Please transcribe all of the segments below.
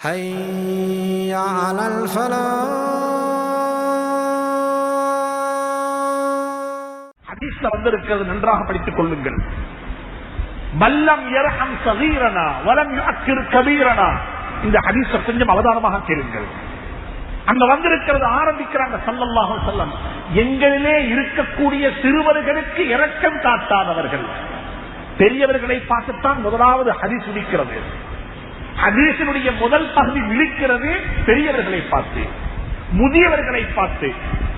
حي على الفلاح ஹதீஸ்ல வந்திருக்கிறது நன்றாக படித்துக் கொள்ளுங்கள் மல்லம் யர்ஹம் சகீரனா வலம் யுஅக்கிர் கபீரனா இந்த ஹதீஸ கொஞ்சம் அவதானமாக கேளுங்கள் அங்க வந்திருக்கிறது ஆரம்பிக்கிறாங்க சல்லல்லாஹு அலைஹி வஸல்லம் எங்களிலே இருக்கக்கூடிய சிறுவர்களுக்கு இரக்கம் காட்டாதவர்கள் பெரியவர்களை பார்த்துத்தான் முதலாவது ஹதீஸ் விழிக்கிறது ஹதீசனுடைய முதல் பகுதி விழிக்கிறது பெரியவர்களை பார்த்து முதியவர்களை பார்த்து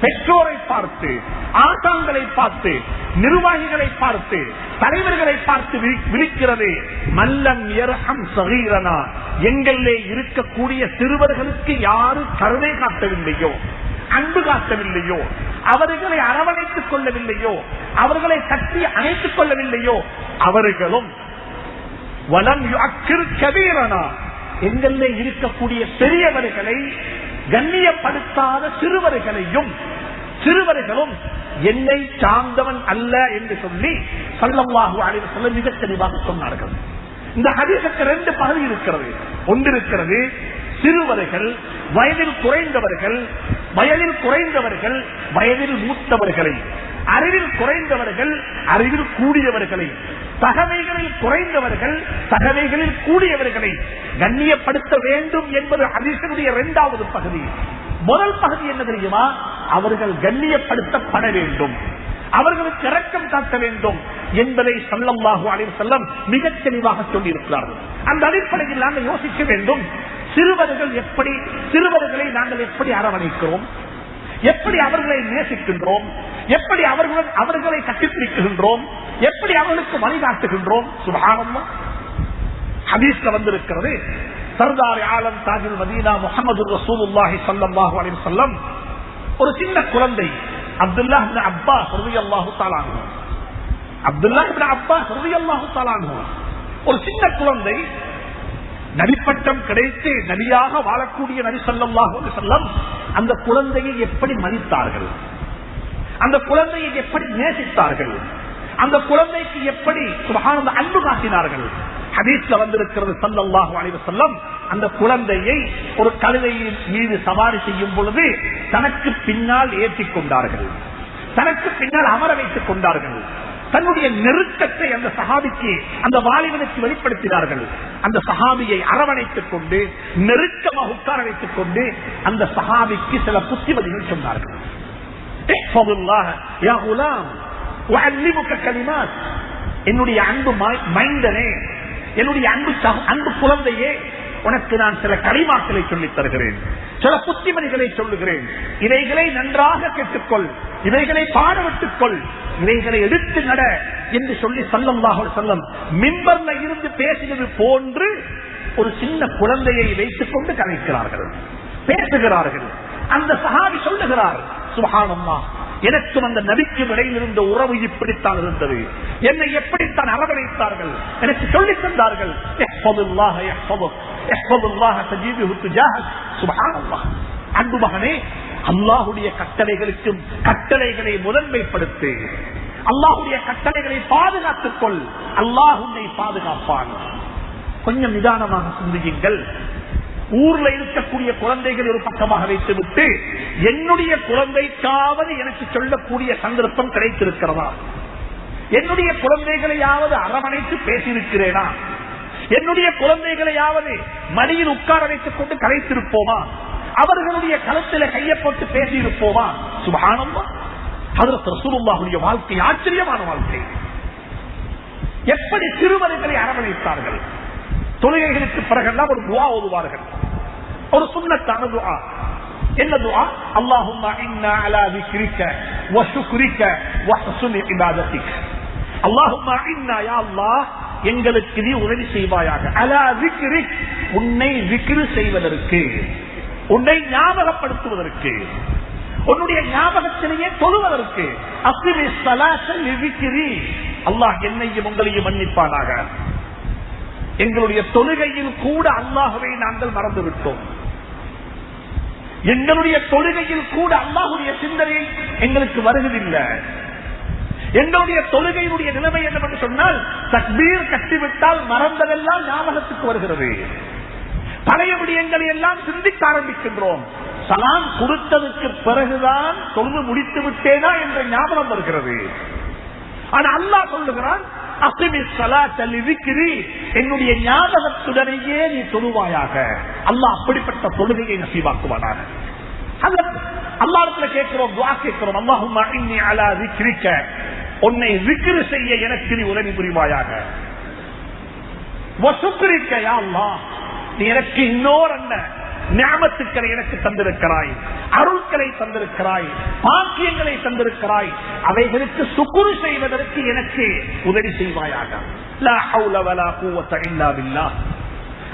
பெற்றோரை பார்த்து ஆசான்களை பார்த்து நிர்வாகிகளை பார்த்து தலைவர்களை பார்த்து விழிக்கிறது. மல்லம் எரகம் சகீரனா. எங்களிலே இருக்கக்கூடிய சிறுவர்களுக்கு யாரு கருணை காட்டவில்லையோ அன்பு காட்டவில்லையோ அவர்களை அரவணைத்துக் கொள்ளவில்லையோ அவர்களை கட்டி அணைத்துக் கொள்ளவில்லையோ அவர்களும் வலம் யுஅக்கிர் கபீரனா. இருக்கக்கூடிய பெரியவர்களை கண்ணியப்படுத்தாத சிறுவர்களையும் சிறுவர்களும் என்னை சார்ந்தவன் அல்ல என்று சொல்லி சல்லல்லாஹு அலைஹி மிக தெளிவாக சொன்னார்கள். இந்த ஹதீஸுக்கு ரெண்டு பகுதி இருக்கிறது. ஒன்று இருக்கிறது சிறுவர்கள் வயதில் குறைந்தவர்கள் வயதில் குறைந்தவர்கள் வயதில் மூத்தவர்களை அறிவில் குறைந்தவர்கள் அறிவில் கூடியவர்களை. சகவைகளில் குறைந்தவர்கள் சகவைகளில் கூடியவர்களை கண்ணியப்படுத்த வேண்டும் என்பது ஹதீஸனுடைய இரண்டாவது பகுதி. முதல் பகுதி என்ன தெரியுமா? அவர்கள் கண்ணியப்படுத்தப்பட வேண்டும். அவர்களுக்கு இறக்கம் காட்ட வேண்டும் என்பதை சல்லல்லாஹு அலைஹி செல்லம் மிகச் தெளிவாக சொல்லியிருக்கிறார்கள். அந்த அடிப்படையில் நாங்கள் யோசிக்க வேண்டும் சிறுவர்கள் எப்படி சிறுவர்களை நாங்கள் எப்படி அரவணைக்கிறோம்? எப்படி அவர்களை நேசிக்கின்றோம்? எப்படி அவர்களுடன் அவர்களை கட்டிப்பிடிக்கின்றோம்? எப்படி அவர்களுக்கு வழிகாட்டுகின்றோம்? சுபாரம்மா ஹதீஸ்ல வந்திருக்கிறது. சர்தார் ஆலம் தாஜுல் மதீனா முகமது ரசூலுல்லாஹி ஸல்லல்லாஹு அலைஹி சொல்லம் ஒரு சின்ன குழந்தை அப்துல்லா அப்பா அப்பாஸ் அல்லாஹு தஆலா அப்துல்லா அப்பா இப்னு அல்லாஹு ரலியல்லாஹு ஒரு சின்ன குழந்தை நடிப்பட்டம் கிடைத்து நபியாக வாழக்கூடிய நபி ஸல்லல்லாஹு அந்த குழந்தையை எப்படி மதித்தார்கள்? அந்த குழந்தையை எப்படி நேசித்தார்கள்? அந்த குழந்தைக்கு எப்படி சுகானந்த அன்பு காட்டினார்கள்? ஹதீஸ்ல வந்திருக்கிறது சல்லாஹு அலைஹி வஸல்லம். அந்த குழந்தையை ஒரு கழுதையின் மீது சவாரி செய்யும் பொழுது தனக்கு பின்னால் ஏற்றிக் கொண்டார்கள். தனக்கு பின்னால் அமர வைத்துக் கொண்டார்கள். தன்னுடைய நெருக்கத்தை அந்த சஹாபிக்கு அந்த வாலிபனுக்கு வெளிப்படுத்தினார்கள். அந்த சஹாபியை அரவணைத்துக் கொண்டு நெருக்கமாக உட்கார வைத்துக் கொண்டு அந்த சஹாபிக்கு சில புத்திமதிகள் சொன்னார்கள். احفظ الله يا غلام وعلمك كلمات என்னுடைய அன்பு மை- மைந்தனே என்னுடைய அன்பு சக- அன்பு குழந்தையே உனக்கு நான் சில களிமாக்களை சொல்லித் தருகிறேன் சில புத்திமதிகளை சொல்லுகிறேன் இவைகளை நன்றாக கேட்டுக்கொள் இவைகளை பாடவிட்டுக் கொள் இவைகளை எடுத்து நட என்று சொல்லி சல்லல்லாஹு அலைஹி வஸல்லம் மிம்பர்ல இருந்து பேசினது போன்று ஒரு சின்ன குழந்தையை வைத்துக் கொண்டு கலைக்கிறார்கள் பேசுகிறார்கள் அந்த சஹாபி சொல்லுகிறார் சுபஹானம்மா எனக்கும் அந்த நபிக்கும் இடையில் இருந்த உறவு இப்படித்தான் இருந்தது. என்னை எப்படித்தான் அரவணைத்தார்கள் எனக்கு சொல்லித் தந்தார்கள். அன்பு மகனே அல்லாஹுடைய கட்டளைகளுக்கும் கட்டளைகளை முதன்மைப்படுத்து. அல்லாஹுடைய கட்டளைகளை பாதுகாத்துக் கொள். அல்லாஹ் உன்னை பாதுகாப்பான். கொஞ்சம் நிதானமாக சிந்தியுங்கள். ஊர்ல இருக்கக்கூடிய குழந்தைகள் ஒரு பக்கமாக வைத்துவிட்டு என்னுடைய குழந்தைக்காவது எனக்கு சொல்லக்கூடிய சந்தர்ப்பம் கிடைத்திருக்கிறதா? என்னுடைய குழந்தைகளையாவது அரவணைத்து பேசியிருக்கிறேனா? என்னுடைய குழந்தைகளையாவது மடியில் உட்கார வைத்துக் கொண்டு கலைத்திருப்போமா? அவர்களுடைய களத்தில கையப்பட்டு பேசியிருப்போமா? சுபானம்மா அதற்கு ரசூலுல்லாஹுடைய வாழ்க்கை ஆச்சரியமான வாழ்க்கை. எப்படி சிறுவர்களை அரவணைத்தார்கள்? தொழுகைகளுக்கு பிறகெல்லாம் ஒரு துவா ஓதுவார்கள். ஒரு சுண்ணத்தான துஆ. என்ன துஆ? அல்லாஹும்மா இன்னா அலா விக்ரிக்க வ சுக்ரிக்க வ ஹுஸ்னி இபாதத்திக். இன்னா யா அல்லா எங்களுக்கு நீ உதவி செய்வாயாக. அலா விக்ரிக் உன்னை விக்ரு செய்வதற்கு உன்னை ஞாபகப்படுத்துவதற்கு உன்னுடைய ஞாபகத்திலேயே தொழுவதற்கு. அசிரி சலாசிரி அல்லாஹ் என்னையும் உங்களையும் மன்னிப்பானாக. எங்களுடைய தொழுகையில் கூட அல்லாஹுவை நாங்கள் மறந்துவிட்டோம். எங்களுடைய தொழுகையில் கூட அல்லாஹுடைய சிந்தனை எங்களுக்கு வருவதில்லை. எங்களுடைய தொழுகையினுடைய நிலைமை என்னவென்று சொன்னால் தக்பீர் கட்டிவிட்டால் மறந்ததெல்லாம் ஞாபகத்துக்கு வருகிறது. பழைய விடயங்களை எல்லாம் சிந்திக்க ஆரம்பிக்கின்றோம். சலாம் கொடுத்ததுக்கு பிறகுதான் தொழுது முடித்து விட்டேனா என்ற ஞாபகம் வருகிறது. ஆனா அல்லாஹ் சொல்லுகிறான் அசிமி ஸலாத்த லிذிக்ரி என்னுடைய ஞாபகத்துடனேயே நீ தொழுவாயாக. அல்லாஹ் அப்படிப்பட்ட தொழுகையை நசீவாக்குவானாக. அல்லாஹ்விடத்துல கேட்கிறோம் துவா கேட்கிறோம் அல்லாஹும் அலா ذிக்ரிக்க உன்னை ذிக்ர் செய்ய எனக்கு நீ உதவி புரிவாயாக. வசுக்ரிக்க யா நீ எனக்கு இன்னொரு என்ன ஞாபத்துக்களை எனக்கு தந்திருக்கிறாய் அருள்களை தந்திருக்கிறாய் பாக்கியங்களை தந்திருக்கிறாய் அவைகளுக்கு சுக்குறு செய்வதற்கு எனக்கு உதவி செய்வாயாக.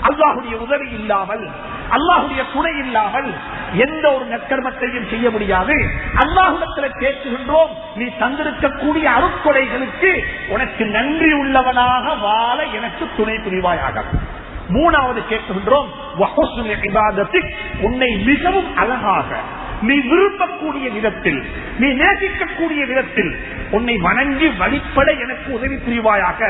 அல்லாஹுடைய உதவி இல்லாமல் அல்லாஹுடைய துணை இல்லாமல் எந்த ஒரு நற்கர்மத்தையும் செய்ய முடியாது. அல்லாஹுடத்தில் கேட்குகின்றோம் நீ தந்திருக்கக்கூடிய அருட்கொடைகளுக்கு உனக்கு நன்றி உள்ளவனாக வாழ எனக்கு துணை புரிவாயாக. மூணாவது கேட்கின்றோம் உன்னை மிகவும் அழகாக நீ விரும்பக்கூடிய விதத்தில் நீ நேசிக்கக்கூடிய விதத்தில் உன்னை வணங்கி வழிபட எனக்கு உதவி புரிவாயாக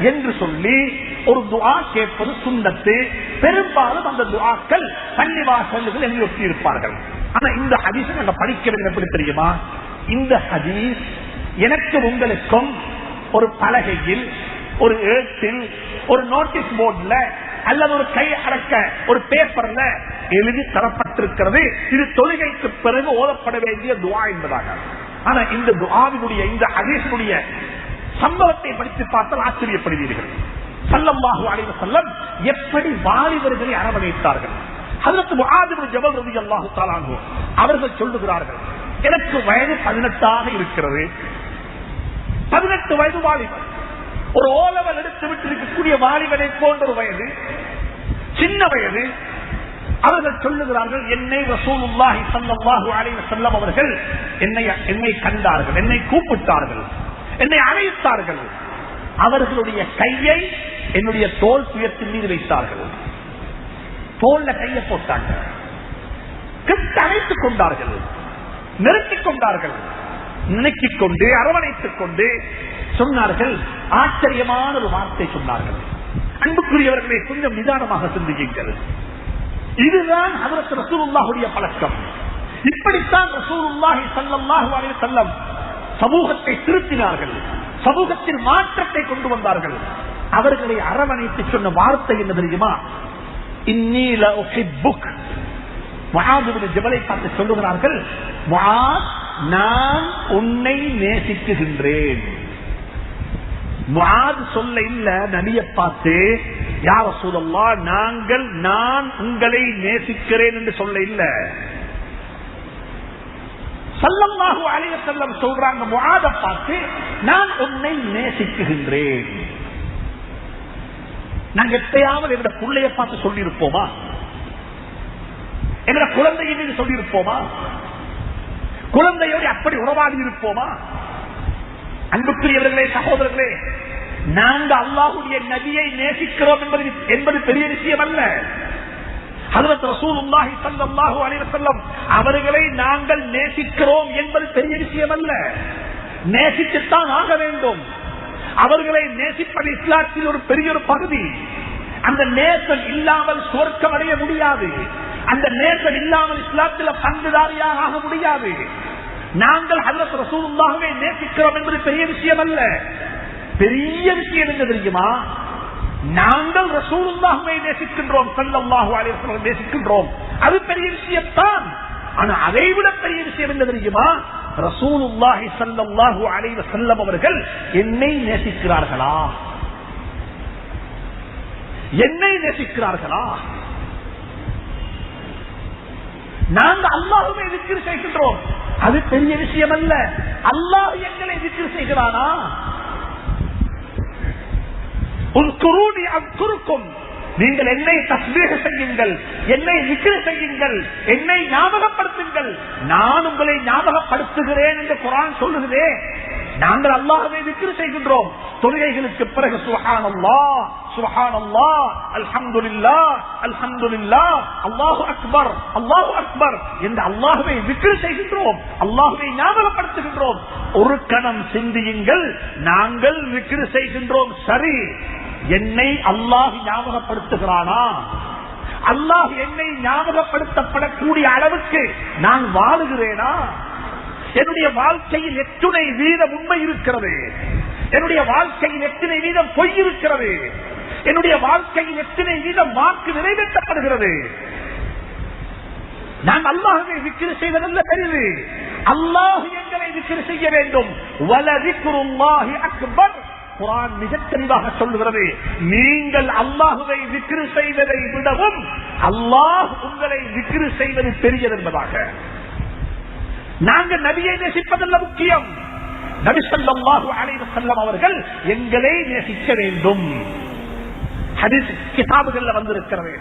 என்று சொல்லி ஒரு துவா கேட்பது சுண்ணத்து. பெரும்பாலும் அந்த துஆக்கள் பள்ளிவாசல்கள் எழுதி இருப்பார்கள் ஆனா இந்த ஹதீஸ் நாங்க படிக்கிறது எப்படி தெரியுமா? இந்த ஹதீஸ் எனக்கு உங்களுக்கும் ஒரு பலகையில் ஒரு எழுத்தில் ஒரு நோட்டீஸ் போர்டுல அல்லது ஒரு கை அடக்க ஒரு பேப்பர்ல எழுதி தரப்பட்டிருக்கிறது. இது தொழுகைக்கு பிறகு ஓதப்பட வேண்டிய துவா என்பதாக. ஆனா இந்த துவாவினுடைய இந்த ஹதீஸினுடைய சம்பவத்தை படித்து பார்த்தால் ஆச்சரியப்படுவீர்கள். சல்லல்லாஹு அலைஹி வஸல்லம் எப்படி வாலிபர்களை அரவணைத்தார்கள். அவர்கள் சொல்லுகிறார்கள் எனக்கு வயது 18 இருக்கிறது. பதினெட்டு வயது வாலிபர். ஒரு ஓலவல் எடுத்து விட்டு இருக்கக்கூடிய வாலிபனை போன்ற ஒரு வயது சின்ன வயது அவர்கள் சொல்லுகிறார்கள் என்னை ரசூலுல்லாஹி ஸல்லல்லாஹு அலைஹி வஸல்லம் அவர்கள் என்னை என்னை கண்டார்கள் என்னை கூப்பிட்டார்கள் என்னை அழைத்தார்கள். அவர்களுடைய கையை என்னுடைய தோல் சுயத்தின் மீது வைத்தார்கள். தோல்ல கையை போட்டாங்க கிட்ட அழைத்துக் கொண்டார்கள். நிறுத்திக் கொண்டார்கள். நினைக்கிக் கொண்டு அரவணைத்துக் கொண்டு சொன்னார்கள். ஆச்சரியமான ஒரு வார்த்தை சொன்னார்கள். அன்புக்குரியவர்களை கொஞ்சம் நிதானமாக சிந்தியுங்கள். இதுதான் அதற்கு ரசூலுல்லாஹுடைய பழக்கம். இப்படித்தான் ரசூலுல்லாஹி சல்லாஹு அலைஹி செல்லம் சமூகத்தை திருத்தினார்கள். சமூகத்தில் மாற்றத்தை கொண்டு வந்தார்கள். அவர்களை அரவணைத்து சொன்ன வார்த்தை என்ன தெரியுமா? இந்நீல புக் முஆத் ஜபலை பார்த்து சொல்லுகிறார்கள் நான் உன்னை நேசிக்குகின்றேன். சொல்ல இல்ல நபிய பார்த்து யார சூழல்லா நாங்கள் நான் உங்களை நேசிக்கிறேன் என்று சொல்ல இல்ல. சல்லல்லாஹு அலைய செல்லம் சொல்றாங்க முஆத பார்த்து நான் உன்னை நேசிக்குகின்றேன். நாங்க எப்பயாவது எங்க பிள்ளைய பார்த்து சொல்லியிருப்போமா? எங்க குழந்தையின் சொல்லியிருப்போமா? குழந்தையோடு அப்படி உறவாடி இருப்போமா? அன்புக்குரியவர்களே சகோதரர்களே நாங்க அல்லாஹுடைய நபியை நேசிக்கிறோம் என்பது என்பது பெரிய விஷயம் அல்ல. அவர்களை நாங்கள் நேசிக்கிறோம் என்பது பெரிய விஷயம் அல்ல. நேசித்துத்தான் ஆக வேண்டும். அவர்களை நேசிப்பது இஸ்லாத்தில் ஒரு பெரிய ஒரு பகுதி. அந்த நேசம் இல்லாமல் சொர்க்கம் அடைய முடியாது. அந்த நேசம் இல்லாமல் இஸ்லாத்தில் பங்குதாரியாக ஆக முடியாது. நாங்கள் ஹஜரத் ரசூலுல்லாஹுவை நேசிக்கிறோம் என்பது பெரிய விஷயம் அல்ல. பெரிய விஷயம் என்ன தெரியுமா? நாங்கள் ரசூலுல்லாஹுவை நேசிக்கின்றோம் சல்லல்லாஹு அலைஹி நேசிக்கின்றோம். அது பெரிய விஷயம்தான். ஆனா அதை விட பெரிய விஷயம் என்ன தெரியுமா? ரசூலுல்லாஹி ஸல்லல்லாஹு அலைவ செல்லம் அவர்கள் என்னை நேசிக்கிறார்களா? என்னை நேசிக்கிறார்களா? நாங்கள் அல்லாஹுமே விக்கிரி செய்கின்றோம். அது பெரிய விஷயம் அல்ல அல்லாஹ் எங்களை விக்கிரி செய்கிறானா? உன்குருணி நீங்கள் என்னை தஸ்மீக செய்யுங்கள் என்னை விக்கிர செய்யுங்கள் என்னை ஞாபகப்படுத்துங்கள். நான் உங்களை ஞாபகப்படுத்துகிறேன் என்று குரான் சொல்லுகிறேன் நாங்கள் அல்லாஹவே விக்கிரி செய்கின்றோம். தொழுகைகளுக்கு பிறகு சுஹான் அல்லா சுஹான் அல்லா அல்ஹம்துலில்லா அல்ஹம்துலில்லா அல்லாஹு அக்பர் அல்லாஹு அக்பர் என்று அல்லாஹுவை விக்கிரி செய்கின்றோம் அல்லாஹுவை ஞாபகப்படுத்துகின்றோம். ஒரு கணம் சிந்தியுங்கள் நாங்கள் விக்கிரி செய்கின்றோம். சரி என்னை அல்லாஹ் ஞாபகப்படுத்துகிறானா? அல்லாஹ் என்னை ஞாபகப்படுத்தப்படக்கூடிய அளவுக்கு நான் வாழுகிறேனா? என்னுடைய வாழ்க்கையில் எத்துணை வீதம் உண்மை இருக்கிறது. என்னுடைய வாழ்க்கையில் எத்தனை வீதம் பொய் இருக்கிறது. என்னுடைய வாழ்க்கையில் எத்தனை வீதம் வாக்கு நிறைவேற்றப்படுகிறது. நான் அல்லாஹுவை விக்கிரி செய்வதல்ல பெரிது அல்லாஹு எங்களை விக்கிரி செய்ய வேண்டும். வலதிக்குருல்லாஹி அக்பர். குரான் மிக தெளிவாக சொல்லுகிறது. நீங்கள் அல்லாஹுவை விக்ரு செய்வதை விடவும் அல்லாஹ் உங்களை விக்ரு செய்வது பெரியது என்பதாக. நாங்கள் நபியை நேசிப்பதல்ல முக்கியம். நபி ஸல்லல்லாஹு செல்லம் அவர்கள் எங்களை நேசிக்க வேண்டும். கிதாபுகள்ல வந்திருக்கிறது.